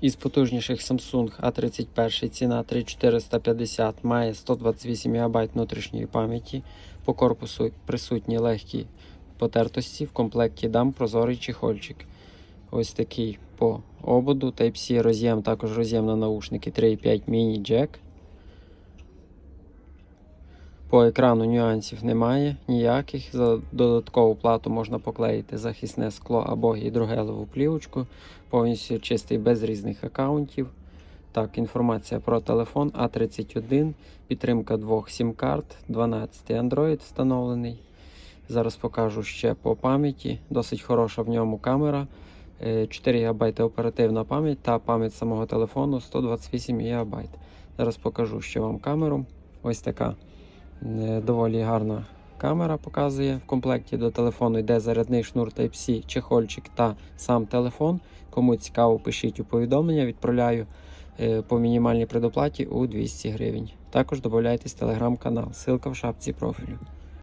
Із потужніших Samsung A31 ціна 3450 має 128 МБ внутрішньої пам'яті. По корпусу присутні легкі потертості. В комплекті дам прозорий чехольчик. Ось такий по ободу. Type-C роз'єм, також роз'єм на наушники 3.5 міні джек. По екрану нюансів немає ніяких. За додаткову плату можна поклеїти захисне скло або гідрогелеву плівочку. Повністю чистий без різних аккаунтів. Так, інформація про телефон А31, підтримка двох сім-карт, 12 Android встановлений. Зараз покажу ще по пам'яті. Досить хороша в ньому камера. Е, 4 ГБ оперативна пам'ять та пам'ять самого телефону 128 ГБ. Зараз покажу ще вам камеру. Ось така е, доволі гарна камера показує. В комплекті до телефону йде зарядний шнур Type-C, чехольчик та сам телефон. Кому цікаво, пишіть у повідомлення, відправляю е, по мінімальній предоплаті у 200 гривень. Також додайтесь в телеграм-канал. Ссылка в шапці профілю.